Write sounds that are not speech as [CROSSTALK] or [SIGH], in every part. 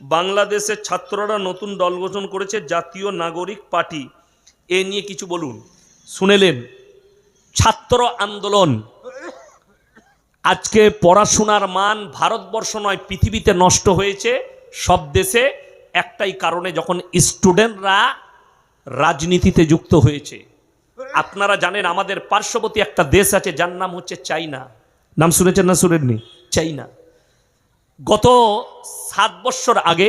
বাংলাদেশের ছাত্ররা নতুন দল গঠন করেছে জাতীয় নাগরিক পার্টি। এ নিয়ে কিছু বলুন। শুনেলেন, ছাত্র আন্দোলন। আজকে পড়াশোনার মান ভারতবর্ষ নয়, পৃথিবীতে নষ্ট হয়েছে সব দেশে। একটাই কারণে যখন স্টুডেন্টরা রাজনীতিতে যুক্ত হয়েছে। আপনারা জানেন, আমাদের পার্শ্ববর্তী একটা দেশ আছে, যার নাম হচ্ছে চাইনা। নাম শুনেছেন না শুনেননি? চাইনা। গত সাত বছর আগে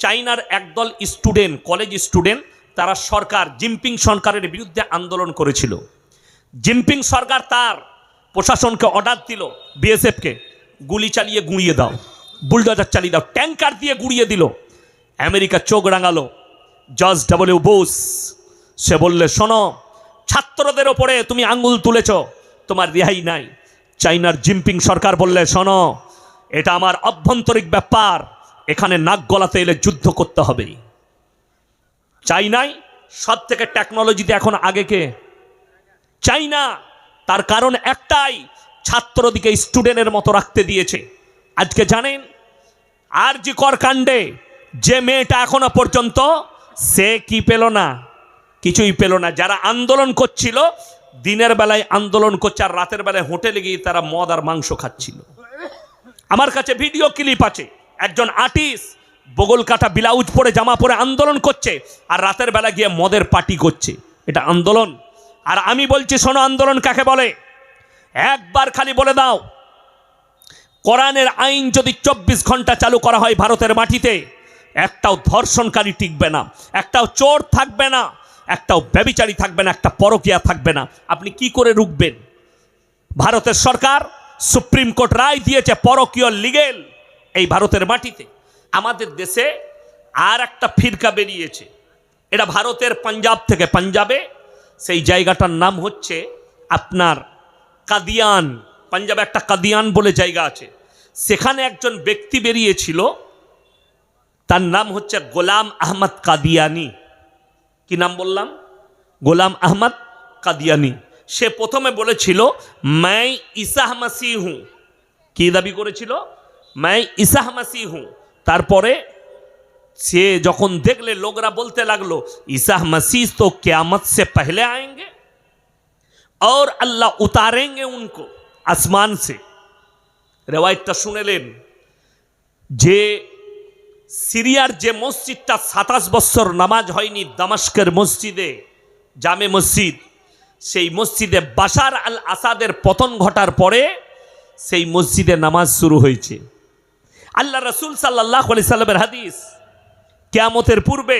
চাইনার একদল স্টুডেন্ট, কলেজ স্টুডেন্ট, তারা সরকার, জিনপিং সরকারের বিরুদ্ধে আন্দোলন করেছিল। জিনপিং সরকার তার প্রশাসনকে অর্ডার দিল, বিএসএফকে, গুলি চালিয়ে গুঁড়িয়ে দাও, বুলডোজার চালিয়ে দাও, ট্যাঙ্কার দিয়ে গুঁড়িয়ে দিল। আমেরিকা চোখ রাঙালো, জজ ডাব্লিউ বোস সে বললে, শোনো, ছাত্রদের ওপরে তুমি আঙ্গুল তুলেছ, তোমার রেহাই নাই। চাইনার জিনপিং সরকার বললে, শোনো এটা আমার অভ্যন্তরিক ব্যাপার। এখানে নাক গলাতে এলে যুদ্ধ করতে হবে। চাইনাই সব থেকে টেকনোলজিতে এখন আগে কে? চাইনা। তার কারণ একটাই, ছাত্রদিকে স্টুডেন্টের মতো রাখতে দিয়েছে। আজকে জানেন আর জি কর কাণ্ডে যে মেয়েটা এখনও পর্যন্ত, সে কি পেল না? কিছুই পেল না। যারা আন্দোলন করছিল, দিনের বেলায় আন্দোলন করছে আর রাতের বেলায় হোটেলে গিয়ে তারা মদ আর মাংস খাচ্ছিল। আমার কাছে ভিডিও ক্লিপ আছে। একজন আর্টিস্ট বগল কাটা ব্লাউজ পরে, জামা পরে আন্দোলন করছে আর রাতের বেলা গিয়ে মদের পার্টি করছে। এটা আন্দোলন। আর আমি বলছি, শোনো, আন্দোলন কাকে বলে? একবার খালি বলে দাও, কোরআনের আইন যদি চব্বিশ ঘণ্টা চালু করা হয় ভারতের মাটিতে, একটাও ধর্ষণকারী টিকবে না, একটাও চোর থাকবে না, একটাও ব্যবিচারী থাকবে না, একটা পরকিয়া থাকবে না। আপনি কি করে রুখবেন? ভারতের সরকার সুপ্রিম কোর্ট রায় দিয়েছে পরকীয় লিগেল এই ভারতের মাটিতে। আমাদের দেশে আর একটা ফিরকা বেরিয়েছে। এটা ভারতের পাঞ্জাব থেকে পাঞ্জাবে। সেই জায়গাটার নাম হচ্ছে আপনার কাদিয়ান। পাঞ্জাবে একটা কাদিয়ান বলে জায়গা আছে। সেখানে একজন ব্যক্তি বেরিয়েছিল। তার নাম হচ্ছে গোলাম আহমদ কাদিয়ানি। কি নাম বললাম? গোলাম আহমদ কাদিয়ানি। সে প্রথমে বলেছিল मैं ঈসাহ মাসি হুঁ কি দাবি করেছিল मैं ঈসাহ মাসি হুঁ তারপরে সে যখন দেখলে লোকরা বলতে লাগলো ঈসাহ मसीह तो क्यामत से पहले आएंगे और अल्लाह उतारेंगे उनको आसमान से রেওয়ায়তটা শুনেলেন যে সিরিয়ার যে মসজিদটা সাতাশ বছর নামাজ হয়নি দামাস্কের মসজিদে জামে মসজিদ সেই মসজিদে বাশার আল আসাদের পতন ঘটার পরে সেই মসজিদে নামাজ শুরু হয়েছে। আল্লাহ রসুল সাল্লাহ আলি সাল্লামের হাদিস কেয়ামতের পূর্বে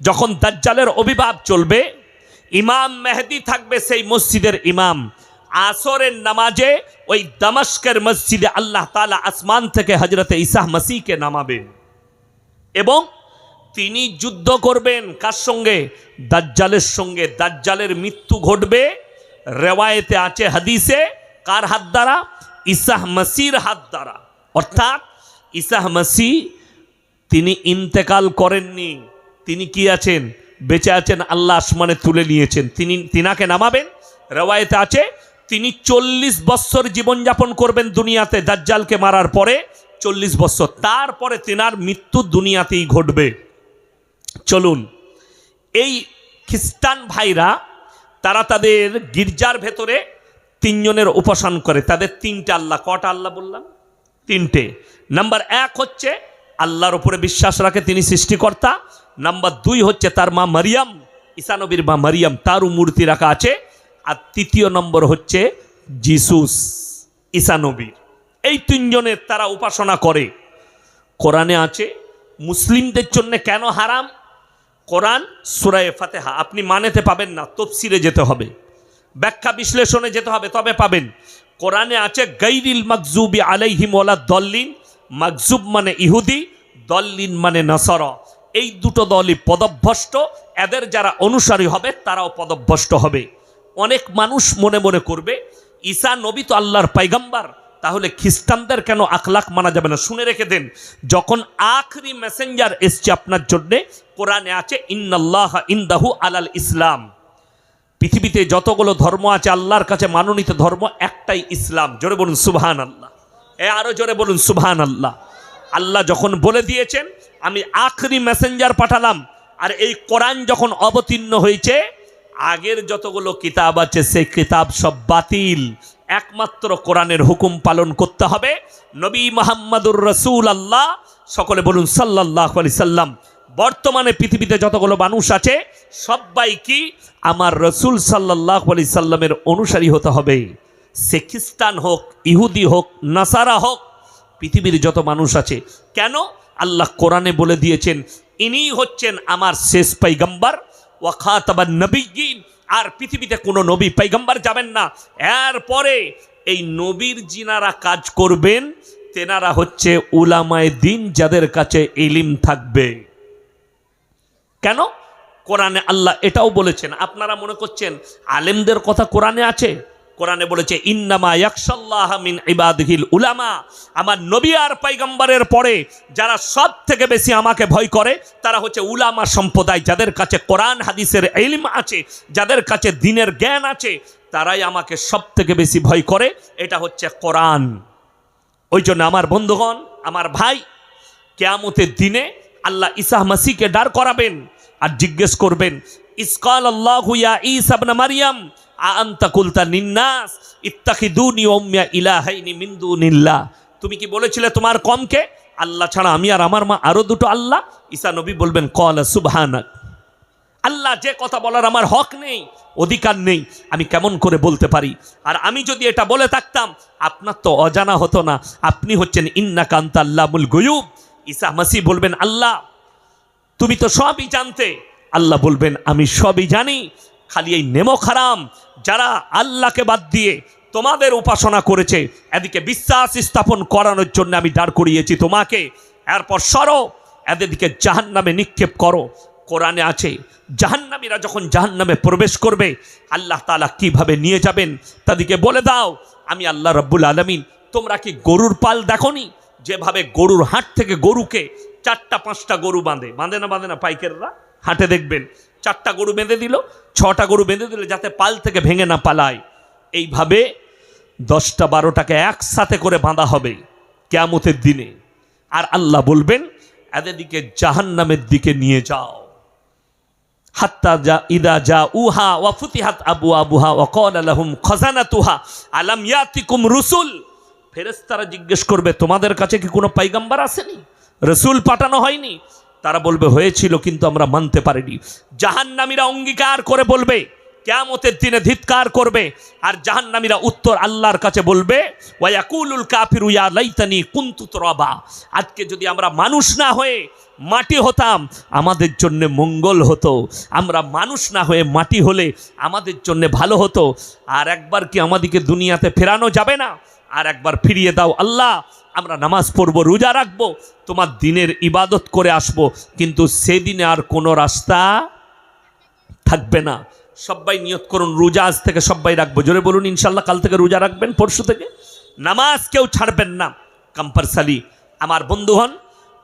যখন দাজ্জালের অভিভাব চলবে, ইমাম মেহেদি থাকবে সেই মসজিদের ইমাম। আসরের নামাজে ওই দামাস্কের মসজিদে আল্লাহ তালা আসমান থেকে হজরতে ইসাহ মাসিকে নামাবেন এবং তিনি যুদ্ধ করবেন কার সঙ্গে? দাজ্জালের সঙ্গে। দাজ্জালের মৃত্যু ঘটবে রেওয়ায়েতে আছে হাদিসে। কার হাত দ্বারা? ইসাহ মাসির হাত দ্বারা। অর্থাৎ ইসাহ মাসি তিনি ইন্তেকাল করেননি। তিনি কি আছেন? বেঁচে আছেন, আল্লাহ আসমানে তুলে নিয়েছেন। তিনি, তিনাকে নামাবেন। রেওয়ায়েতে আছে, তিনি চল্লিশ বৎসর জীবনযাপন করবেন দুনিয়াতে। দাজ্জালকে মারার পরে চল্লিশ বৎসর। তারপরে তেনার মৃত্যু দুনিয়াতেই ঘটবে। চলুন। এই খ্রিস্টান ভাইরা, তারা তাদের গির্জার ভেতরে তিনজনের উপাসন করে। তাদের তিনটে আল্লাহ। কটা আল্লাহ বললাম? তিনটে। নাম্বার এক হচ্ছে, আল্লাহর উপরে বিশ্বাস রাখে তিনি সৃষ্টিকর্তা। নাম্বার দুই হচ্ছে, তার মা মারিয়াম ঈসানবীর মা মারিয়াম, তারও মূর্তি রাখা আছে। আর তৃতীয় নম্বর হচ্ছে, জিসুস ঈসানবীর এই তিনজনের তারা উপাসনা করে। কোরআনে আছে, মুসলিমদের জন্য কেন হারাম? কোরআন সুরায় ফাতেহা। আপনি মানেতে পাবেন না, তফসিরে যেতে হবে। ব্যাখ্যা বিশ্লেষণে যেতে হবে, তবে পাবেন। কোরআনে আছে গৈরিল মকজুবি আলাইহিম ওলা দল্লিন। মকজুব মানে ইহুদি, দল্লিন মানে নসর। এই দুটো দলই পদভ্রষ্ট। এদের যারা অনুসারী হবে, তারাও পদভ্রষ্ট হবে। অনেক মানুষ মনে মনে করবে, ঈসা নবী তো আল্লাহর পাইগাম্বার। তাহলে খ্রিস্টানদের কেন আখলাখ মানা যাবে না? শুনে রেখে দেন, যখন আখরি মেসেঞ্জার এসছে আপনার জন্যে, কোরআনে আছে, ইন্নাল্লাহ ইন্দাহু আলাল ইসলাম। পৃথিবীতে যতগুলো ধর্ম আছে, আল্লাহর কাছে মানোনীত ধর্ম একটাই ইসলাম। জোরে বলুন সুবহান আল্লাহ এ আরও জোরে বলুন সুবহান আল্লাহ আল্লাহ যখন বলে দিয়েছেন, আমি আখরি মেসেঞ্জার পাঠালাম। আর এই কোরআন যখন অবতীর্ণ হয়েছে, আগের যতগুলো কিতাব আছে, সেই কিতাব সব বাতিল। একমাত্র কোরআনের হুকুম পালন করতে হবে। নবী মোহাম্মদুর রসুল আল্লাহ সকলে বলুন সাল্লাহ আলি সাল্লাম, বর্তমানে পৃথিবীতে যতগুলো মানুষ আছে, সবাই কি আমার রসুল সাল্লাহ আলি সাল্লামের অনুসারী হতে হবে? সে খ্রিস্টান হোক, ইহুদি হোক, নাসারা হোক, পৃথিবীর যত মানুষ আছে। কেন? আল্লাহ কোরআনে বলে দিয়েছেন ইনি হচ্ছেন আমার শেষ পাইগাম্বার ওয়াখাতাবান নবীন আর পৃথিবীতে কোনো নবী পাইগম্বার যাবেন না। এরপরে এই নবীর জিনারা কাজ করবেন, তেনারা হচ্ছে উলামায় দিন যাদের কাছে এলিম থাকবে। কেন? কোরআনে আল্লাহ এটাও বলেছেন, আপনারা মনে করছেন আলেমদের কথা কোরআনে আছে? কোরআনে বলেছে, ইন্নামা ইয়াকশাল্লাহ মিন ইবাদহিল উলামা। আমার নবী আর পাইগাম্বারের পরে যারা সব থেকে বেশি আমাকে ভয় করে, তারা হচ্ছে উলামা সম্প্রদায় যাদের কাছে কোরআন, হাদিসের ইলম আছে, যাদের কাছে দিনের জ্ঞান আছে, তারাই আমাকে সব থেকে বেশি ভয় করে। এটা হচ্ছে কোরআন। ওই জন্য আমার বন্ধুগণ, আমার ভাই, কেয়ামতের দিনে আল্লাহ ইসাহ মাসিকে দাঁড় করাবেন আর জিজ্ঞেস করবেন, ইসকাল আল্লাহ ইয়া ইসাবনা মারিয়াম আন্তা কুলতা নিন্নাস, ইত্তাখিদুনি ওম্মিয়া ইলাহাইনি মিন দুনিল্লাহ। তুমি কি বলেছিলে তোমার কমকে? আল্লাহ ছাড়া আমি আর আমার মা আরও দুটো আল্লাহ? ঈসা নবী বলবেন, কল সুবহানাক। আল্লাহ যে কথা বলার আমার হক নেই, অধিকার নেই, আমি কেমন করে বলতে পারি? আর আমি যদি এটা বলে থাকতাম, আপনার তো অজানা হতো না। আপনি হচ্ছেন ইন্না কান্তা আল্লামুল গয়ুব। ঈসা মাসি বলবেন, আল্লাহ, তুমি তো সবই জানতে। আল্লাহ বলবেন, আমি সবই জানি। খালি এই নেমো খারাম যারা আল্লাহকে বাদ দিয়ে তোমাদের উপাসনা করেছে, এদিকে বিশ্বাস স্থাপন করানোর জন্য আমি দাঁড় করিয়েছি তোমাকে। এরপর সরো এদেরকে জাহান নামে নিক্ষেপ করো। কোরআনে আছে, জাহান্নামীরা যখন জাহান্নামে প্রবেশ করবে, আল্লাহ তালা কীভাবে নিয়ে যাবেন? তাদেরকে বলে দাও, আমি আল্লাহ রব্বুল আলমিন, তোমরা কি গরুর পাল দেখনি? যেভাবে গরুর হাট থেকে গরুকে চারটা পাঁচটা গরু বাঁধে। বাঁধে না বাঁধে না, পাইকাররা হাটে দেখবেন। চারটা গরু বেঁধে দিল, ছটা গরু বেঁধে দিল যাতে পাল থেকে ভেঙে না পালায়। এইভাবে দশটা বারোটাকে একসাথে করে বাঁধা হবে কেয়ামতের দিনে। আর আল্লাহ বলবেন, এদেরকে জাহান্নামের দিকে নিয়ে যাও। হাত্তা যা, ইদা যা উহা ওয়া আবু আবুহা ওয়া কল আলহুম খজানাতুহা, আলাম ইয়াতিকুম রুসুল? ফেরেশতারা জিজ্ঞেস করবে, তোমাদের কাছে কি কোনো পাইগাম্বার আসেনি? রসুল পাঠানো হয়নি? তারা বলবে, হয়েছিল কিন্তু আমরা মানতে পারিনি। জাহান্নামীরা অঙ্গীকার করে বলবে, কেয়ামতের দিনে ধিৎকার করবে। আর জাহান্নামীরা উত্তর আল্লাহর কাছে বলবে ওয়াকুলুল কাফির লাইতানি কুন্তু রবা আজকে যদি আমরা মানুষ না হয়ে মাটি হতাম, আমাদের জন্য মঙ্গল হতো। আমরা মানুষ না হয়ে মাটি হলে আমাদের জন্য ভালো হতো। আর একবার কি আমাদেরকে দুনিয়াতে ফেরানো যাবে না? আর একবার ফিরিয়ে দাও আল্লাহ। আমরা নামাজ পড়ব, রোজা রাখব, তোমার দিনের ইবাদত করে আসব, কিন্তু সেদিনে আর কোনো রাস্তা থাকবে না। সবাই নিয়ত করুন, রোজা আজ থেকে সবাই রাখব। জোরে বলুন, ইনশাল্লাহ কাল থেকে রোজা রাখবেন, পরশু থেকে? নামাজ কেউ ছাড়বেন না কম্পালসারি আমার বন্ধু হন,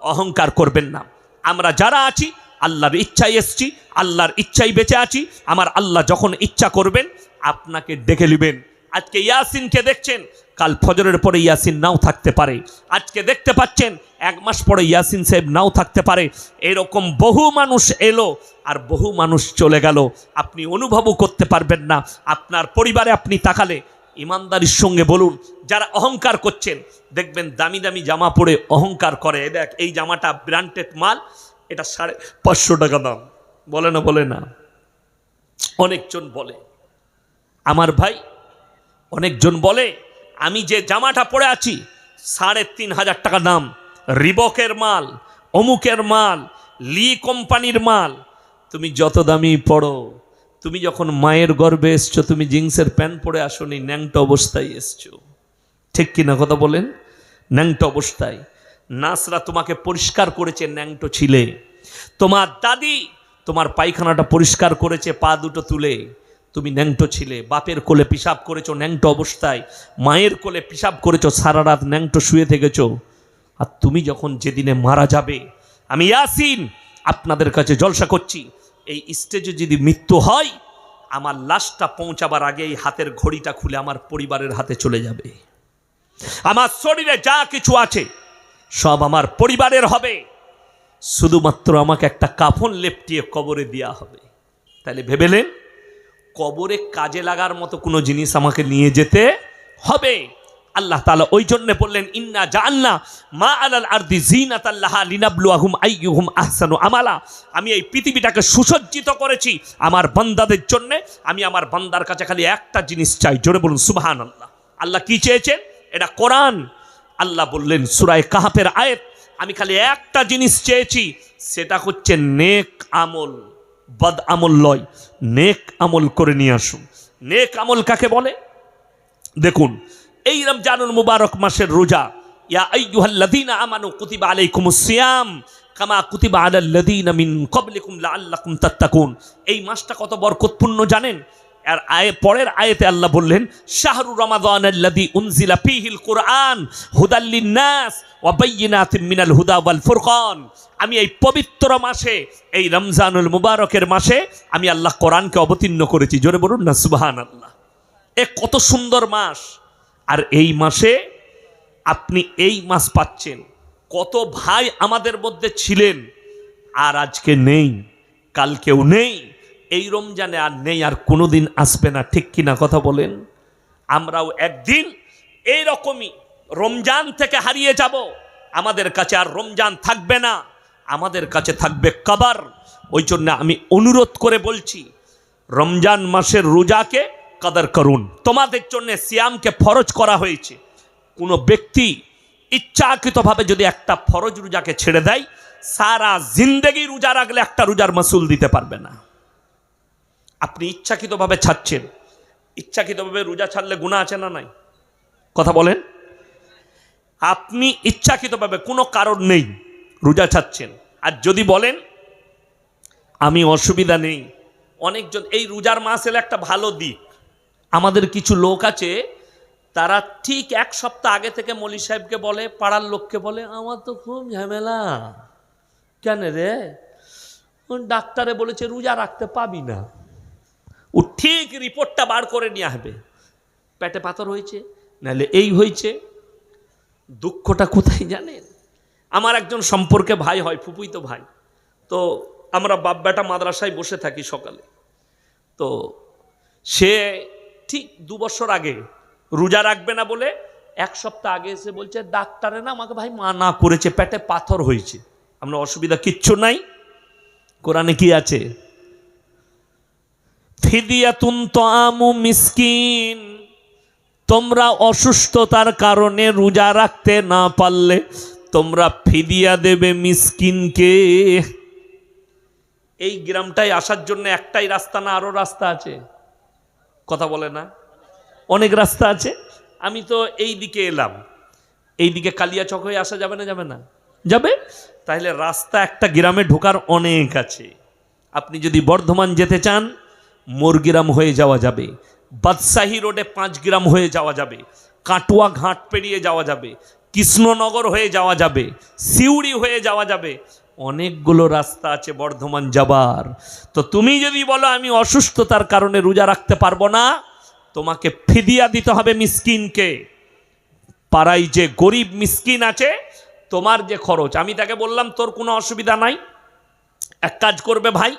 অহংকার করবেন না। আমরা যারা আছি, আল্লাহর ইচ্ছায় এসছি, আল্লাহর ইচ্ছাই বেঁচে আছি, আমার আল্লাহ যখন ইচ্ছা করবেন, আপনাকে ডেকে নেবেন। আজকে ইয়াসিনকে দেখছেন কাল ফজরের পরে ইয়াসিন নাও থাকতে পারে। আজকে দেখতে পাচ্ছেন, এক মাস পরে ইয়াসিন সাহেব নাও থাকতে পারে। এরকম বহু মানুষ এলো আর বহু মানুষ চলে গেল। আপনি অনুভবও করতে পারবেন না। আপনার পরিবারে আপনি তাকালে ইমানদারির সঙ্গে বলুন, যারা অহংকার করছেন, দেখবেন দামি দামি জামা পরে অহংকার করে। দেখ, এই জামাটা ব্র্যান্ডেড মাল, এটা সাড়ে পাঁচশো টাকা দাম। বলে না বলে না। অনেকজন বলে। আমার ভাই অনেকজন বলে আমি যে জামাটা পরে আছি, সাড়ে তিন হাজার টাকা দাম। রিবকের মাল, অমুকের মাল, লি কোম্পানির মাল। তুমি যত দামি পড়ো, তুমি যখন মায়ের গর্ভে এসছো, তুমি জিন্সের প্যান্ট পরে আসনি, ন্যাংটা অবস্থায় এসছো। ঠিক কিনা কথা বলেন? ন্যাংটো অবস্থায়। নাসরা তোমাকে পরিষ্কার করেছে, ন্যাংটো ছিলে। তোমার দাদি তোমার পায়খানাটা পরিষ্কার করেছে, পা দুটো তুলে। তুমি ন্যাংটো ছিলে, বাপের কোলে পিসাব করেছ ন্যাংটো অবস্থায়, মায়ের কোলে পিসাব করেছ সারা রাত ন্যাংটো শুয়ে থেকেছো। আর তুমি যখন যেদিনে মারা যাবে, আমি ইয়াসিন আপনাদের কাছে জলসা করছি, এই স্টেজে যদি মৃত্যু হয়, আমার লাশটা পৌঁছাবার আগে এই হাতের ঘড়িটা খুলে আমার পরিবারের হাতে চলে যাবে। আমার শরীরে যা কিছু আছে, সব আমার পরিবারের হবে। শুধুমাত্র আমাকে একটা কাফন লেপটিয়ে কবরে দেওয়া হবে। তাহলে ভেবেলেন কবরে কাজে লাগার মতো কোনো জিনিস আমাকে নিয়ে যেতে হবে। আল্লাহ তালা ওই জন্য বললেন, ইন্না জাআলনা মা আলাল আরদি জিনাতাল্লাহা লিনাবলুয়াহুম আইয়ুহুম আহসানু আমালা। আমি এই পৃথিবীটাকে সুসজ্জিত করেছি আমার বান্দাদের জন্যে। আমি আমার বান্দার কাছে খালি একটা জিনিস চাই, জোরে বলুন, সুবহানাল্লাহ। আল্লাহ আল্লাহ কী চেয়েছেন? এটা কোরআন। আল্লাহ বললেন, সুরায় কাহাফের আয়েত, আমি খালি একটা জিনিস চেয়েছি, সেটা হচ্ছে নেক আমল। বদ আমল লয়, নেক আমল করে নিয়ে আসুন। নেক আমল কাকে বলে? দেখুন, এই রমজানুল মুবারক মাসের রোজা, ইয়া আইয়ুহাল্লাযীনা আমানু কুতিবা আলাইকুমুস সিয়াম কামা কুতিবা আলাল্লাযীনা মিন ক্বাবলিকুম লাআল্লাকুম তাত্তাকুন। এই মাসটা কত বরকতপূর্ণ জানেন? আর আয়ে, পরের আয়েতে আল্লাহ বললেন, শাহরু রমাদান উনজিলা ফীহিল কুরআন ওয়া মিনাল হুদা ওয়াল আমি এই পবিত্র মাসে, এই রমজানুল মুবারকের মাসে আমি আল্লাহ কোরআনকে অবতীর্ণ করেছি। জোরে বলুন না সুবাহান আল্লাহ এ কত সুন্দর মাস। আর এই মাসে আপনি এই মাস পাচ্ছেন। কত ভাই আমাদের মধ্যে ছিলেন, আর আজকে নেই, কালকেও নেই। এই রমজানে আর নেই, আর কোনোদিন আসবে না। ঠিক কিনা কথা বলেন? আমরাও একদিন এই রকমই রমজান থেকে হারিয়ে যাব। আমাদের কাছে আর রমজান থাকবে না। আমাদের কাছে থাকবে কাবার। ওই জন্য আমি অনুরোধ করে বলছি, রমজান মাসের রোজাকে কাদার করুন। তোমাদের জন্য সিয়ামকে ফরজ করা হয়েছে। কোনো ব্যক্তি ইচ্ছাকৃতভাবে যদি একটা ফরজ রোজাকে ছেড়ে দেয়, সারা জিন্দেগি রোজা রাখলে একটা রোজার মাসুল দিতে পারবে না। আপনি ইচ্ছাকৃতভাবে ছাড়ছেন। ইচ্ছাকৃতভাবে রোজা ছাড়লে গুণা আছে না নাই? কথা বলেন। আপনি ইচ্ছাকৃতভাবে কোনো কারণ নেই, রোজা ছাড়ছেন। আর যদি বলেন, আমি অসুবিধা নেই। অনেকজন, এই রোজার মাস এলে একটা ভালো দিক। আমাদের কিছু লোক আছে, তারা ঠিক এক সপ্তাহ আগে থেকে মলি সাহেবকে বলে, পাড়ার লোককে বলে, আমার তো খুব ঝামেলা। কেন রে? ডাক্তারে বলেছে, রোজা রাখতে পাবি না। ও ঠিক রিপোর্টটা বার করে নিয়ে আসবে। পেটে পাথর হয়েছে, নাহলে এই হয়েছে। দুঃখটা কোথায় জানেন? আমার একজন সম্পর্কে ভাই হয় ফুপুই তো ভাই। তো আমরা বাপ বেটা মাদ্রাসায় বসে থাকি সকালে। তো সে ঠিক দু বছর আগে রোজা রাখবে না বলে এক সপ্তাহ আগে এসে বলছে, ডাক্তারে না আমাকে ভাই মানা করেছে, পেটে পাথর হয়েছে। আমরা অসুবিধা কিচ্ছু নাই। কোরআনে কি আছে? ফিদিয়াতুন তামু মিসকিন। তোমরা অসুস্থতার কারণে রোজা রাখতে না পারলে তোমরা ফিদিয়া দেবে মিসকিনকে। এই গ্রামটায় আসার জন্য একটাই রাস্তা না, আরও রাস্তা আছে? কথা বলে না? অনেক রাস্তা আছে। আমি তো এই দিকে এলাম। এই দিকে কালিয়াচক হয়ে আসা যাবে না যাবে না? যাবে? তাহলে রাস্তা একটা গ্রামে ঢোকার অনেক আছে। আপনি যদি বর্ধমান যেতে চান মোরগ্রাম হয়ে যাওয়া যাবে। বাদশাহী রোডে পাঁচ গ্রাম হয়ে যাওয়া যাবে। কাটুয়া ঘাট পেরিয়ে যাওয়া যাবে। কৃষ্ণনগর হয়ে যাওয়া যাবে। সিউড়ি হয়ে যাওয়া যাবে। অনেকগুলো রাস্তা আছে বর্ধমান যাবার। তো তুমি যদি বলো আমি অসুস্থতার কারণে রোজা রাখতে পারব না, তোমাকে ফিদিয়া দিতে হবে মিসকিনকে। পাড়ায় যে গরিব মিসকিন আছে, তোমার যে খরচ। আমি তাকে বললাম, তোর কোনো অসুবিধা নাই। এক কাজ করবে ভাই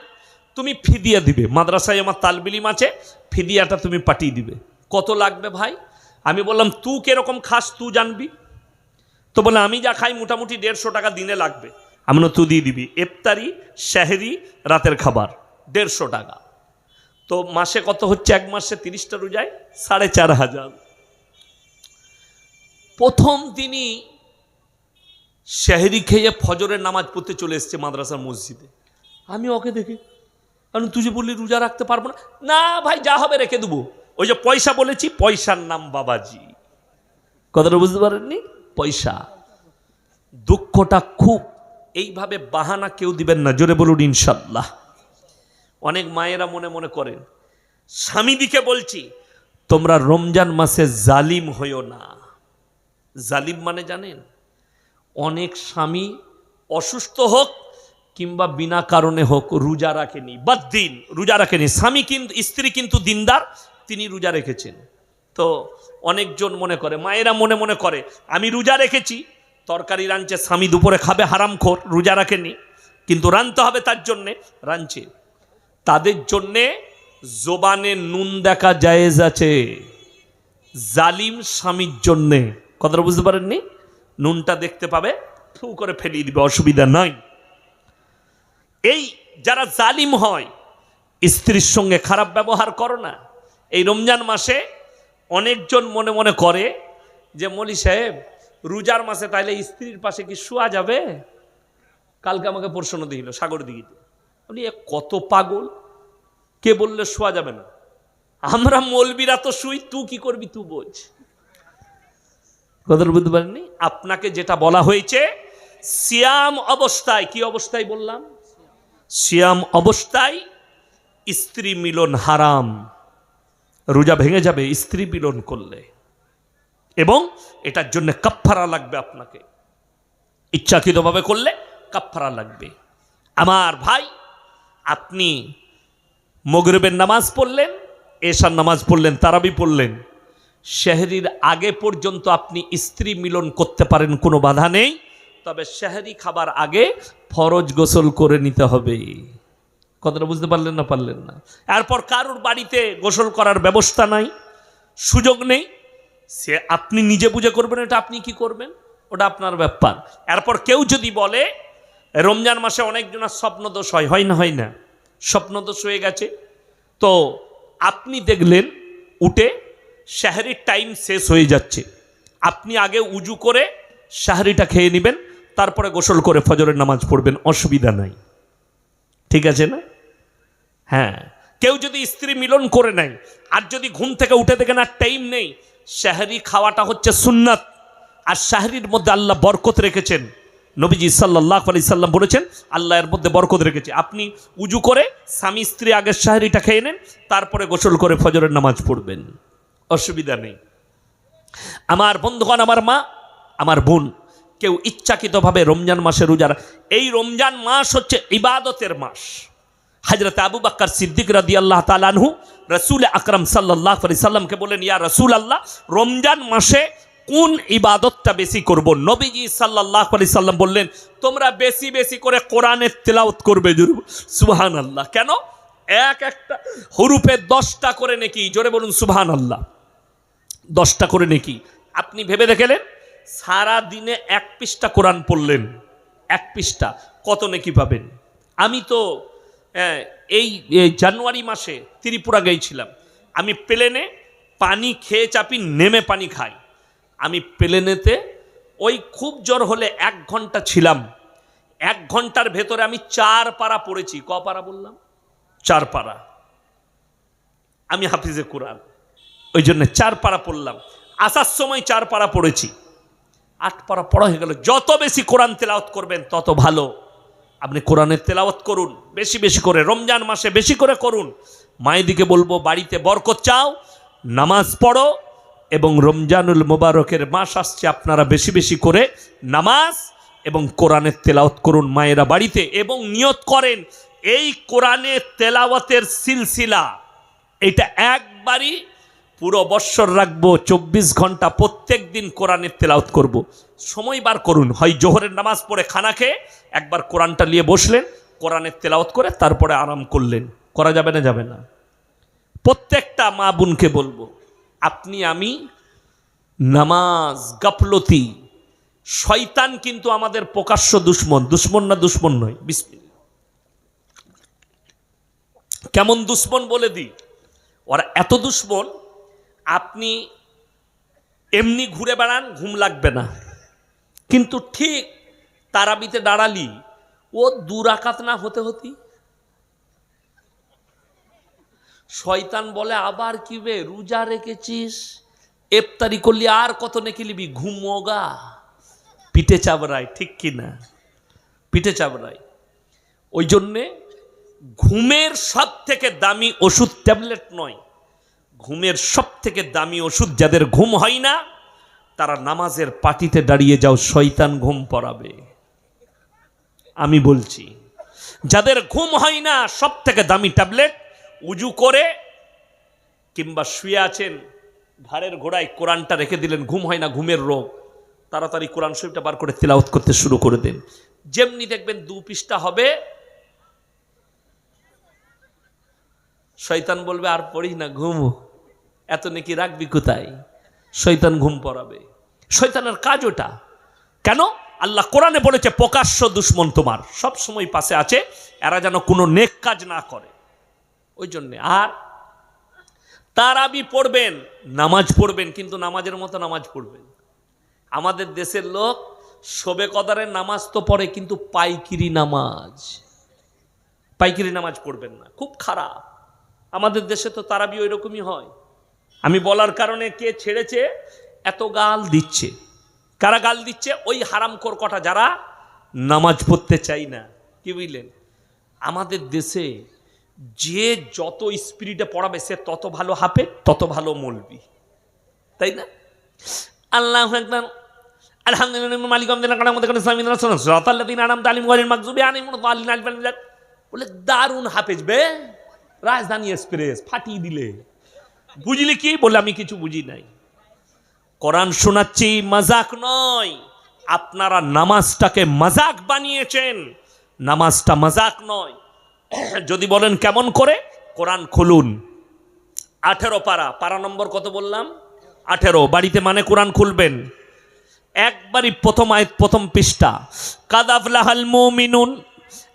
তুমি ফিদিয়া দিবে। মাদ্রাসায় আমার তালবিলিম আছে, ফিদিয়াটা তুমি পাঠিয়ে দিবে। কত লাগবে ভাই? আমি বললাম তুই কীরকম খাস তুই জানবি? তো বলে, আমি যা খাই মোটামুটি দেড়শো টাকা দিনে লাগবে। আমি তুই দিয়ে দিবি। ইফতারি শাহরি রাতের খাবার, দেড়শো টাকা। তো মাসে কত হচ্ছে? এক মাসে তিরিশটা রোজায় সাড়ে চার হাজার। প্রথম তিনি শাহরি খেয়ে ফজরের নামাজ পড়তে চলে এসছে মাদ্রাসার মসজিদে। আমি ওকে দেখি কারণ তুই বললি রোজা রাখতে পারব না না ভাই, যা হবে রেখে দেবো। ওই যে পয়সা বলেছি, পয়সার নাম বাবাজি। কথাটা বুঝতে পারেননি? পয়সা। দুঃখটা খুব, এইভাবে বাহানা কেউ দিবেন না, জোরে বলুন ইনশাল্লাহ। অনেক মায়েরা মনে মনে করেন, স্বামীদিকে বলছি, তোমরা রমজান মাসে জালিম হইও না। জালিম মানে জানেন, অনেক স্বামী অসুস্থ হোক কিংবা বিনা কারণে হোক রোজা রাখেনি বা দিন, রোজা রাখেনি। স্বামী কিন্তু স্ত্রী কিন্তু দিনদার, তিনি রোজা রেখেছেন। তো অনেকজন মনে করে, মায়েরা মনে মনে করে, আমি রোজা রেখেছি, তরকারি রাঁধছে, স্বামী দুপুরে খাবে, হারামখোর, রোজা রাখেনি। কিন্তু রাঁধতে হবে তার জন্যে, রাঁধছে। তাদের জন্যে জোবানে নুন দেখা জায়েজ আছে। জালিম স্বামীর জন্যে। কথাটা বুঝতে পারেননি? নুনটা দেখতে পাবে, ফু করে ফেলিয়ে দিবে, অসুবিধা নাই। এই যারা জালিম হয়, স্ত্রীর সঙ্গে খারাপ ব্যবহার করো না। এই রমজান মাসে অনেকজন মনে মনে করে যে, মলি সাহেব, রোজার মাসে তাইলে স্ত্রীর পাশে কি শোয়া যাবে? কালকে আমাকে প্রশ্ন দিল, সাগর দিঘিতে। বলি, এ কত পাগল? কে বললে শোয়া যাবে না? আমরা মলবিরা তো শুই, তুই কি করবি, তুই বোঝ। কথাটা বুঝতে পারেননি? আপনাকে যেটা বলা হয়েছে, সিয়াম অবস্থায়, কি অবস্থায় বললাম? সিয়াম অবস্থায় স্ত্রী মিলন হারাম। রোজা ভেঙে যাবে, স্ত্রী মিলন করলে। এবং এটার জন্য কাফফারা লাগবে আপনাকে। ইচ্ছাকৃতভাবে করলে কাফফারা লাগবে। আমার ভাই, আপনি মগরিবের নামাজ পড়লেন, এশার নামাজ পড়লেন, তারাবি পড়লেন। শেহরির আগে পর্যন্ত আপনি স্ত্রী মিলন করতে পারেন, কোনো বাধা নেই। তবে শেহরি খাবার আগে ফরজ গোসল করে নিতে হবে। কথাটা বুঝতে পারলেন না পারলেন না? এরপর কারোর বাড়িতে গোসল করার ব্যবস্থা নাই, সুযোগ নেই, সে আপনি নিজে বুঝে করবেন, এটা আপনি কি করবেন? ওটা আপনার ব্যাপার। এরপর কেউ যদি বলে, রমজান মাসে অনেকজনের স্বপ্নদোষ হয় হয় না হয় না? স্বপ্নদোষ হয়ে গেছে। তো আপনি দেখলেন, উঠে শাহরির টাইম শেষ হয়ে যাচ্ছে। আপনি আগে উজু করে শাহরিটা খেয়ে নেবেন তারপরে গোসল করে ফজরের নামাজ পড়বেন, অসুবিধা নাই। ঠিক আছে না? হ্যাঁ। কেউ যদি স্ত্রী মিলন করে নেয় আর যদি ঘুম থেকে উঠে দেখেন আর টাইম নেই, শাহরি খাওয়াটা হচ্ছে সুন্নাত, আর শাহরির মধ্যে আল্লাহ বরকত রেখেছেন। নবীজি সাল্লাহ আলি সাল্লাম বলেছেন, আল্লাহ এর মধ্যে বরকত রেখেছে। আপনি উজু করে স্বামী স্ত্রী আগের শাহরিটা খেয়ে নেন, তারপরে গোসল করে ফজরের নামাজ পড়বেন। অসুবিধা নেই। আমার বন্ধুগণ, আমার মা, আমার বোন কেউ ইচ্ছাকৃতভাবে রমজান মাসে রোজার এই রমজান মাস হচ্ছে ইবাদতের মাস। হাজরত আবু বাক্কার সিদ্দিক রাদি আল্লাহ তালানহু রসুল আকরম সাল্লাহ সাল্লামকে বলেন, ইয়া রসুল আল্লাহ রমজান মাসে কোন ইবাদতটা বেশি করব? নবীজি সাল্লাহ আলি সাল্লাম বললেন, তোমরা বেশি বেশি করে কোরআনের তেলাওত করবে সুবহান আল্লাহ কেন? এক একটা হরুপে দশটা করে নাকি? জোরে বলুন সুবহান আল্লাহ দশটা করে নাকি? আপনি ভেবে দেখেলেন? সারা দিনে এক পৃষ্ঠা কোরআন পড়লেন। এক পৃষ্ঠা। কত নাকি পাবেন? আমি তো এই জানুয়ারি মাসে ত্রিপুরা গিয়েছিলাম আমি প্লেনে পানি খেয়ে চাপি নেমে পানি খাই। আমি প্লেনেতে ওই খুব জ্বর হলে এক ঘণ্টা ছিলাম। এক ঘণ্টার ভেতরে আমি চার পারা পড়েছি। ক পারা বললাম? চার পারা আমি হাফিজে কোরআন। ওই জন্য চার পারা পড়লাম। আসার সময় চার পারা পড়েছি। আট পড়া হয়ে গেল। যত বেশি কোরআন তেলাওয়াত করবেন, তত ভালো। আপনি কোরআনের তেলাওয়াত করুন, বেশি বেশি করে, রমজান মাসে বেশি করে করুন। মায়েদিকে বলব, বাড়িতে বরকত চাও, নামাজ পড়ো এবং রমজানুল মোবারকের মাস আসছে, আপনারা বেশি বেশি করে নামাজ এবং কোরআনের তেলাওয়াত করুন মায়েরা বাড়িতে এবং নিয়ত করেন, এই কোরআনের তেলাওয়াতের সিলসিলা। এটা একবারই পুরো বৎসর রাখব, চব্বিশ ঘণ্টা প্রত্যেক দিন কোরআনের তেলাওত করব। সময় বার করুন। হয় জোহরের নামাজ পড়ে খানা খেয়ে একবার কোরআনটা নিয়ে বসলেন, কোরআনের তেলাওত করে তারপরে আরাম করলেন। করা যাবে না যাবে না। প্রত্যেকটা মা বোনকে বলব, আপনি, আমি, নামাজ, গাফলতি, শয়তান কিন্তু আমাদের প্রকাশ্য দুশ্মন। দুশ্মন না দুশ্মন নয়। কেমন দুশ্মন বলে দিই? ওরা এত দুশ্মন আপনি এমনি ঘুরে বেড়ান, ঘুম লাগবে না। কিন্তু ঠিক তারাবিতে দাঁড়ালি, ও দুরাকাত না হতে হতি? শয়তান বলে, আবার কি বে, রোজা রেখেছিস? এফতারি করলি আর কত নেকি লিবি ঘুমোগা পিঠে চাবড়ায়, ঠিক কি না? পিঠে চাবড়ায়। ওই জন্যে ঘুমের সব থেকে দামি ওষুধ ট্যাবলেট নয়। ঘুমের সব থেকে দামি ওষুধ যাদের ঘুম হয় না, তারা নামাজের পাটিতে দাঁড়িয়ে যাও, শয়তান ঘুম পড়াবে। আমি বলছি, যাদের ঘুম হয় না সব থেকে দামি ট্যাবলেট, উজু করে কিংবা শুয়ে আছেন, ঘাড়ের ঘোড়ায় কোরআনটা রেখে দিলেন, ঘুম হয় না, ঘুমের রোগ, তাড়াতাড়ি কোরআন শরীফটা বার করে তেলাওয়াত করতে শুরু করে দেন। যেমনি দেখবেন দু পৃষ্ঠা হবে, শয়তান বলবে, আর পড়ি না, ঘুমো। এত নাকি রাখবি কোথায়? শৈতান ঘুম পড়াবে। শৈতানের কাজ ওটা। কেন? আল্লাহ কোরআনে বলেছে, প্রকাশ্য দুশ্মন তোমার। সব সময় পাশে আছে, এরা যেন কোনো নেক কাজ না করে। ওই জন্যে আর তারাবি পড়বেন, নামাজ পড়বেন, কিন্তু নামাজের মতো নামাজ পড়বেন। আমাদের দেশের লোক শোবে কদারের নামাজ তো পড়ে, কিন্তু পাইকিরি নামাজ। পাইকিরি নামাজ পড়বেন না, খুব খারাপ। আমাদের দেশে তো তারাবি ওই রকমই হয়। আমি বলার কারণে কে ছেড়েছে? এত গাল দিচ্ছে। কারা গাল দিচ্ছে? ওই হারামখোর কটা যারা নামাজ পড়তে চাই না। কি বুঝলেন? আমাদের দেশে যে যত স্পিরিটে পড়াবে, সে তত ভালো হাফে, তত ভালো মলবি। তাই না? আল্লাহ আলহামদুলিল্লাহ মালিক বলে দারুণ হাফেজ বে। রাজধানী এক্সপ্রেস ফাটিয়ে দিলে। বুঝলি কি? বলে আমি কিছু বুঝি নাই। কোরআন শোনাচ্ছি, মজাক নয়। আপনারা নামাজটাকে মজাক বানিয়েছেন। নামাজটা মজাক নয়। [CLEARS THROAT] যদি বলেন কেমন করে? কোরআন খুলুন। আঠেরো পারা। পারা নম্বর কত বললাম? আঠেরো। বাড়িতে মানে কোরআন খুলবেন। একবারই প্রথম আয় প্রথম পৃষ্ঠা। কাদাফলাহাল মুমিনুন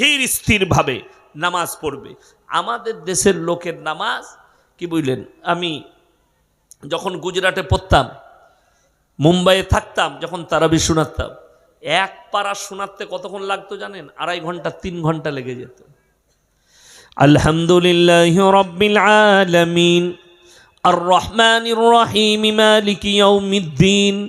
স্থির স্থিরভাবে নামাজ পড়বে। আমাদের দেশের লোকের নামাজ, কি বুঝলেন? আমি যখন গুজরাটে পড়তাম, মুম্বাইয়ে থাকতাম, যখন তারাবি শোনাতাম, এক পাড়া শোনাতে কতক্ষণ লাগতো জানেন? আড়াই ঘণ্টা, তিন ঘণ্টা লেগে যেত। আলহামদুলিল্লাহ রব্বিল আলমিন। আর রহমান রহিম মালিক ইয়ৌমিদ্দিন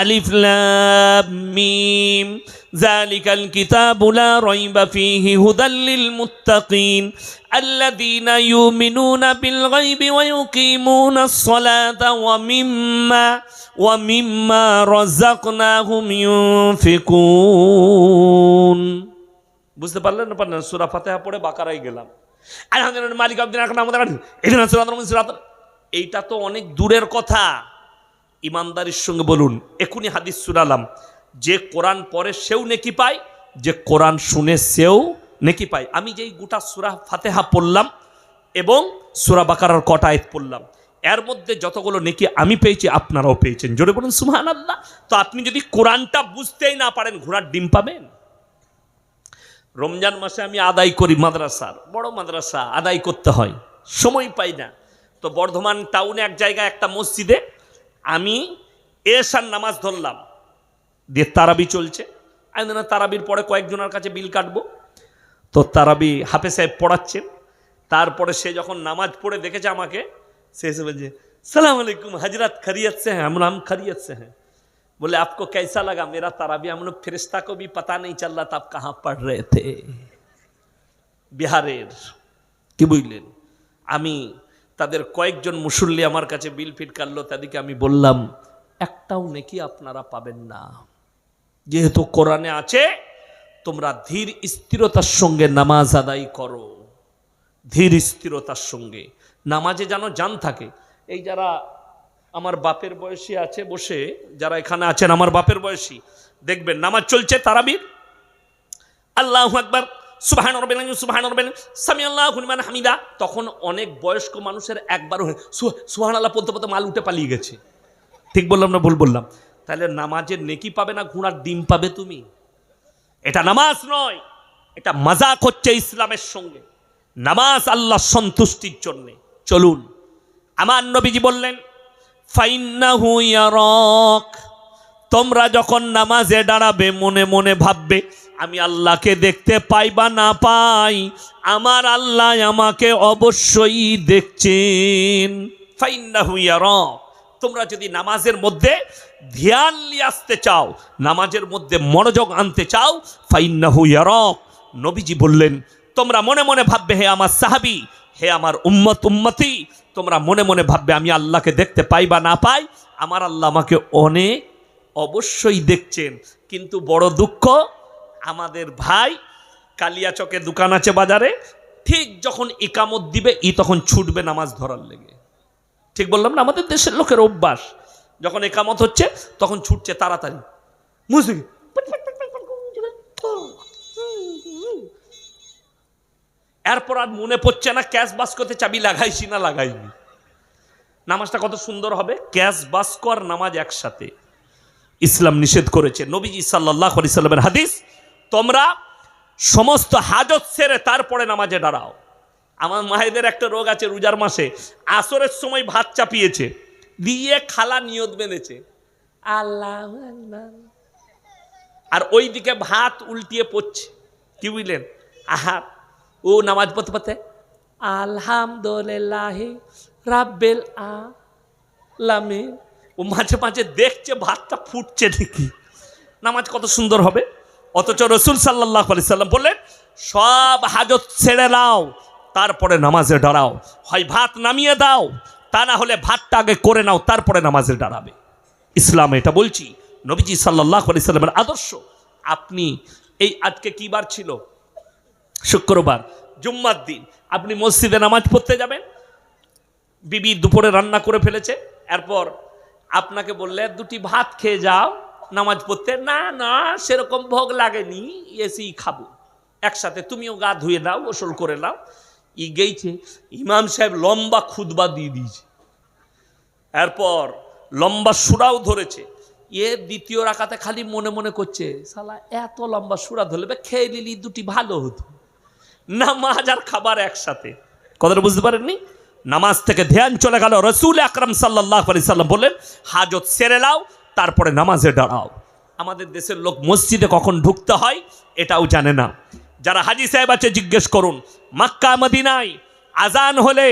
আলিফ জালিকাল কিতাবু লা রাইবা ফীহি হুদাল লিল মুত্তাকিন। আল্লাযীনা ইউমিনুনা বিল গায়বি ওয়া ইউকিমুনাস ওয়া মিম্মা বুঝতে পারলেন না পারলেন? সূরা ফাতিহা পড়ে বাকারায় গেলাম। আলহামদুলিল্লাহ, মালিক আব্দিন আকরাম আমাদের এদিন সূরা এইটা তো অনেক দূরের কথা। ইমানদারির সঙ্গে বলুন এখনই হাদিস শুনালাম, যে কোরআন পরে সেও নেকি পায়, যে কোরআন শুনে সেও নেকি পায়। আমি যেই গোটা সুরা ফাতেহা পড়লাম এবং সুরা বাকারার কটা আয়াত পড়লাম, এর মধ্যে যতগুলো নেকি আমি পেয়েছি, আপনারাও পেয়েছেন। জোরে বলুন সুহান আল্লাহ তো আপনি যদি কোরআনটা বুঝতেই না পারেন, ঘোড়ার ডিম পাবেন? রমজান মাসে আমি আদায় করি মাদ্রাসার, বড় মাদ্রাসা, আদায় করতে হয়, সময় পাই না। তো বর্ধমান টাউনে এক জায়গায় একটা মসজিদে আমি এসার নামাজ ধরলাম দিয়ে তারাবি চলছে আমি না তারাবির পরে কয়েকজনের কাছে বিল কাটবো তো তারাবি হাফে সাহেব পড়াচ্ছেন তারপরে সে যখন নামাজ পড়ে দেখেছে আমাকে সে এসে বলছে সালাম আলাইকুম हजरत खैरियत से हैं हम हम खैरियत से हैं बोले आपको कैसा लगा मेरा ताराबी हम लोग फरिश्ता को भी पता नहीं चल रहा था आप कहाँ पढ़ रहे थे বিহারের কি বুঝলেন আমি তাদের কয়েকজন মুসল্লি আমার কাছে বিল ফিট কাটলো, তাদেরকে আমি বললাম, একটাও নেকি আপনারা পাবেন না। যেহেতু কোরআনে আছে, তোমরা ধীর স্থিরতার সঙ্গে নামাজ আদায় করো। ধীর স্থিরতার সঙ্গে। নামাজে যেন জান থাকে। এই যারা আমার বাপের বয়সী আছে বসে, যারা এখানে আছেন, আমার বাপের বয়সী, দেখবেন নামাজ চলছে তারাবির। আল্লাহ একবার সুবাহান রবেন সুবাহান রবেন সামি আল্লাহ হুনমান হামিদা। তখন অনেক বয়স্ক মানুষের একবারও সুহান আল্লাহ পড়তে পড়তে মাল উঠে পালিয়ে গেছে। ঠিক বললাম না ভুল বললাম? তাহলে নামাজের নেকি পাবে না ঘোড়ার ডিম পাবে তুমি? এটা নামাজ নয়, এটা মজাক হচ্ছে ইসলামের সঙ্গে। নামাজ আল্লাহ সন্তুষ্টির জন্যে। চলুন, আমার নবীজি বললেন, ফাইন্নাহু ইয়ারক। তোমরা যখন নামাজে দাঁড়াবে, মনে মনে ভাববে আমি আল্লাহকে দেখতে পাই বা না পাই, আমার আল্লাহ আমাকে অবশ্যই দেখছেন। ফাইন্নাহু ইয়ারা, তোমরা যদি নামাজের মধ্যে ধ্যান নিয়ে আসতে চাও, নামাজের মধ্যে মনোযোগ আনতে চাও, ফাইন্নাহু ইয়ারাক নবীজি বললেন, তোমরা মনে মনে ভাববে, হে আমার সাহাবি, হে আমার উম্মত উম্মতি, তোমরা মনে মনে ভাববে, আমি আল্লাহকে দেখতে পাই বা না পাই, আমার আল্লাহ আমাকে অনেক অবশ্যই দেখছেন। কিন্তু বড় দুঃখ আমাদের ভাই কালিয়া কালিয়াচকে দোকান আছে বাজারে, ঠিক যখন ইকামত দিবে, ই তখন ছুটবে নামাজ ধরার লেগে। ঠিক বললাম না, আমাদের দেশের লোকের অভ্যাস। যখন একামত হচ্ছে, তখন ছুটছে তাড়াতাড়ি। বুঝলি এরপর আর মনে পড়ছে না, ক্যাশ বাস্কতে চাবি লাগাইছি না লাগাইনি। নামাজটা কত সুন্দর হবে, ক্যাশ বাস্ক আর নামাজ একসাথে। ইসলাম নিষেধ করেছে। নবীজি সাল্লাহ আলি সাল্লামের হাদিস তোমরা সমস্ত হাজত সেরে তারপরে নামাজে দাঁড়াও। আমার মায়েদের একটা রোগ আছে রোজার মাসে। আসরের সময় ভাত চাপিয়েছে দিয়ে খালা নিয়ত বেঁধেছে। আল্লাহ আর ওইদিকে ভাত উল্টিয়ে পড়ছে। কি বুঝলেন? আহা ও নামাজ পড়তে পড়তে? আলহামদুলিল্লাহ রাব্বেল আলামিন। ও মাঝে মাঝে দেখছে ভাতটা ফুটছে দেখি নামাজ কত সুন্দর হবে? অথচ রসুল সাল্লাহ আলি সাল্লাম বললেন, সব হাজত ছেড়ে নাও তারপরে নামাজে দাঁড়াও। হয় ভাত নামিয়ে দাও, তা না হলে ভাতটা আগে করে নাও, তারপরে নামাজে দাঁড়াবে। ইসলাম এটা বলছি। নবীজি সাল্লাহ আলি সাল্লামের আদর্শ। আপনি এই আজকে কি বার ছিল? শুক্রবার, জুম্মার দিন। আপনি মসজিদে নামাজ পড়তে যাবেন? বিবি দুপুরে রান্না করে ফেলেছে। এরপর আপনাকে বললে, দুটি ভাত খেয়ে যাও নামাজ পড়তে, না না, সেরকম ভোগ লাগেনি, এসি খাব। একসাথে তুমিও গা ধুয়ে দাও, গোসল করে নাও। ই গেইছে, ইমাম সাহেব লম্বা খুদবা দিয়ে দিয়েছে। এরপর লম্বা সুরাও ধরেছে। এ দ্বিতীয় রাখাতে খালি মনে মনে করছে, সালা, এত লম্বা সুরা ধরলে খেয়ে নিলি, দুটি ভালো হতো। নামাজ আর খাবার একসাথে। কথাটা বুঝতে পারেননি? নামাজ থেকে ধ্যান চলে গেল। রসুল আকরম সাল্লাহ আলি সাল্লাম বললেন, হাজত সেরে লাও তারপরে নামাজে দাঁড়াও। আমাদের দেশের লোক মসজিদে কখন ঢুকতে হয়, এটাও জানে না। যারা হাজি সাহেব আছে, জিজ্ঞেস করুন, মাক্কা, মদিনায় আজান হলে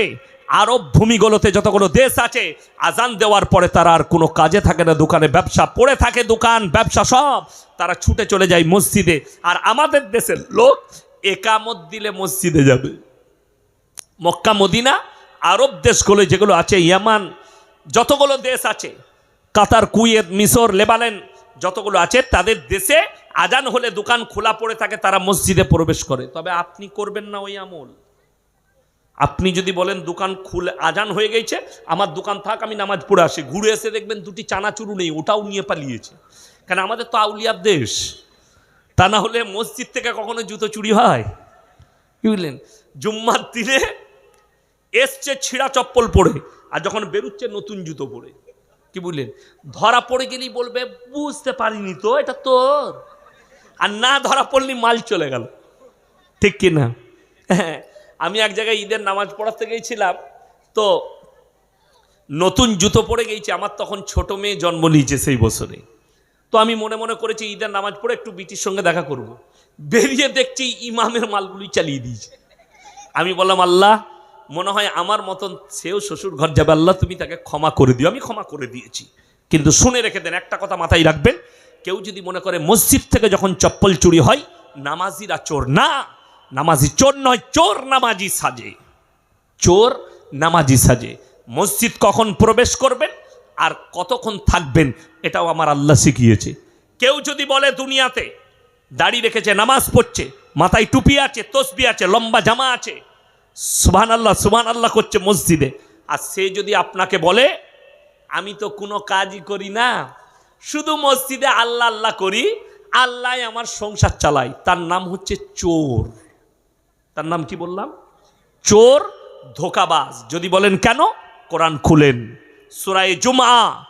আরব ভূমিগুলোতে যতগুলো দেশ আছে, আজান দেওয়ার পরে তারা আর কোনো কাজে থাকে না, দোকানে ব্যবসা পড়ে থাকে, দোকান, ব্যবসা সব। তারা ছুটে চলে যায় মসজিদে। আর আমাদের দেশের লোক একামত দিলে মসজিদে যাবে। মক্কা, মদিনা, আরব দেশগুলো যেগুলো আছে, ইয়ামান, যতগুলো দেশ আছে কাতার, কুয়েত, মিশর, লেবানেন যতগুলো আছে, তাদের দেশে আজান হলে দোকান খোলা পড়ে থাকে, তারা মসজিদে প্রবেশ করে। তবে আপনি করবেন না ওই আমল। আপনি যদি বলেন, দোকান খুলে আজান হয়ে গেছে, আমার দোকান থাক, আমি নামাজ পড়ে আসি। ঘুরে এসে দেখবেন দুটি চানাচুরু নেই, ওটাও নিয়ে পালিয়েছে। কেন, আমাদের তো আউলিয়ার দেশ। তা না হলে মসজিদ থেকে কখনো জুতো চুরি হয়? কি বুঝলেন জুম্মার দিনে এসছে ছিঁড়া চপ্পল পরে, আর যখন বেরুচ্ছে নতুন জুতো পরে। কি বুঝলেন ধরা পড়ে গেলেই বলবে, বুঝতে পারিনি তো, এটা তোর। আর না ধরা পড়লি, মাল চলে গেল। ঠিক কি না? হ্যাঁ আমি এক জায়গায় ঈদের নামাজ পড়াতে গিয়েছিলাম তো নতুন জুতো পরে গেছি, আমার তখন ছোট মেয়ে জন্ম নিয়েছে সেই বছরে। তো আমি মনে মনে করেছি, ঈদের নামাজ পড়ে একটু বিটির সঙ্গে দেখা করব। বেরিয়ে দেখছি, ইমামের মালগুলি চালিয়ে দিয়েছে। আমি বললাম, আল্লাহ মনে হয় আমার মতন সেও শ্বশুর ঘর যাবে, আল্লাহ তুমি তাকে ক্ষমা করে দিও, আমি ক্ষমা করে দিয়েছি। কিন্তু শুনে রেখে দেন, একটা কথা মাথায় রাখবেন, কেউ যদি মনে করে মসজিদ থেকে যখন চপ্পল চুরি হয়, নামাজিরা চোর না, নামাজি চোর নয়, চোর নামাজি সাজে। চোর নামাজি সাজে। মসজিদ কখন প্রবেশ করবেন আর কতক্ষণ থাকবেন, এটাও আমার আল্লাহ শিখিয়েছে। কেউ যদি বলে দুনিয়াতে দাড়ি রেখেছে, নামাজ পড়ছে, মাথায় টুপি আছে, তসবি আছে, লম্বা জামা আছে সুবহান আল্লাহ সুবহান আল্লাহ করছে মসজিদে। আর সে যদি আপনাকে বলে, আমি তো কোনো কাজই করি না, শুধু মসজিদে আল্লাহ আল্লাহ করি, আল্লাহ আমার সংসার চালাই। তার নাম হচ্ছে চোর। তার নাম কি বললাম? চোর, ধোকাবাজ। যদি বলেন কেন? কোরআন খুলেন। সুরায় জুমা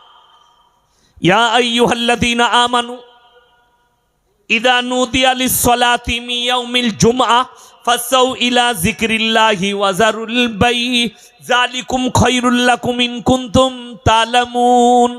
ইয়া আমানু ইদা নুদিয়া লিস-সালাতি মিন ইয়াউমিল জুমআ ফাসাউ ইলা যিকরিল্লাহি ওয়াজারুল বাই যালিকুম খায়রুল লাকুম ইন তা'লামুন।